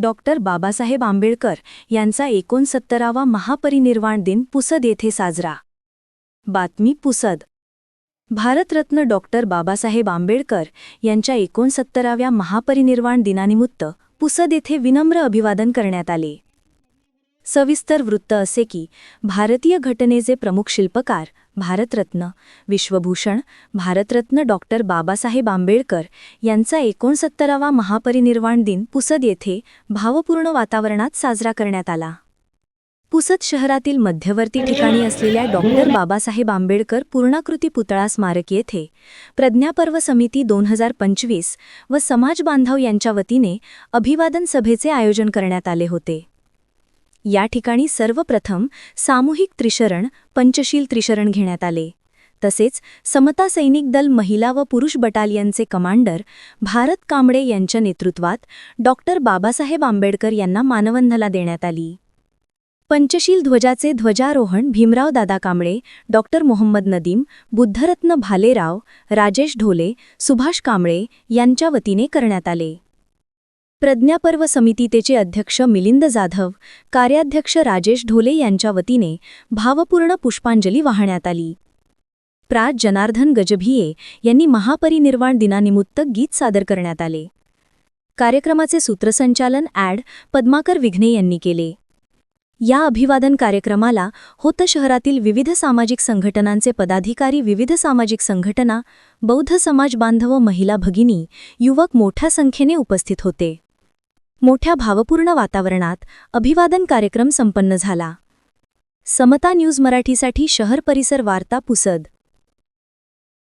Doctor Babasaheb Ambedkar यांचा एकोणसत्तरावा महापरिनिर्वाण दिन पुसद येथे साजरा. बातमी पुसद. भारतरत्न डॉक्टर बाबासाहेब आंबेडकर यांच्या एकोणसत्तराव्या महापरिनिर्वाण दिनानिमित्त पुसद येथे विनम्र अभिवादन करण्यात आले. सविस्तर वृत्त असे की भारतीय घटनेचे प्रमुख शिल्पकार भारतरत्न विश्वभूषण भारतरत्न डॉक्टर बाबासाहेब आंबेडकर यांचा एकोणसत्तरावा महापरिनिर्वाण दिन पुसद येथे भावपूर्ण वातावरणात साजरा करण्यात आला. पुसद शहरातील मध्यवर्ती ठिकाणी असलेल्या डॉक्टर बाबासाहेब आंबेडकर पूर्णाकृती पुतळा स्मारक येथे प्रज्ञापर्व समिती दोन हजार पंचवीस व समाज बांधव यांच्या वतीने अभिवादन सभेचे आयोजन करण्यात आले होते. या ठिकाणी सर्वप्रथम सामूहिक त्रिशरण पंचशील त्रिशरण घेण्यात आले. तसेच समता सैनिक दल महिला व पुरुष बटालियनचे कमांडर भारत कांबळे यांच्या नेतृत्वात डॉक्टर बाबासाहेब आंबेडकर यांना मानवंदना देण्यात आली. पंचशील ध्वजाचे ध्वजारोहण भीमराव दादा कांबळे डॉक्टर मोहम्मद नदीम बुद्धरत्न भालेराव राजेश ढोले सुभाष कांबळे यांच्या वतीने करण्यात आले. प्रज्ञापर्व समितीतेचे अध्यक्ष मिलिंद जाधव कार्याध्यक्ष राजेश ढोले यांच्या वतीने भावपूर्ण पुष्पांजली वाहण्यात आली. प्रा जनार्दन गजभिये यांनी महापरिनिर्वाण दिनानिमित्त गीत सादर करण्यात आले. कार्यक्रमाचे सूत्रसंचालन ॲड पद्माकर विघ्ने यांनी केले. या अभिवादन कार्यक्रमाला होत शहरातील विविध सामाजिक संघटनांचे पदाधिकारी विविध सामाजिक संघटना बौद्ध समाज बांधव महिला भगिनी युवक मोठ्या संख्येने उपस्थित होते. मोठ्या भावपूर्ण वातावरणात अभिवादन कार्यक्रम संपन्न झाला. समता न्यूज मराठीसाठी शहर परिसर वार्ता पुसद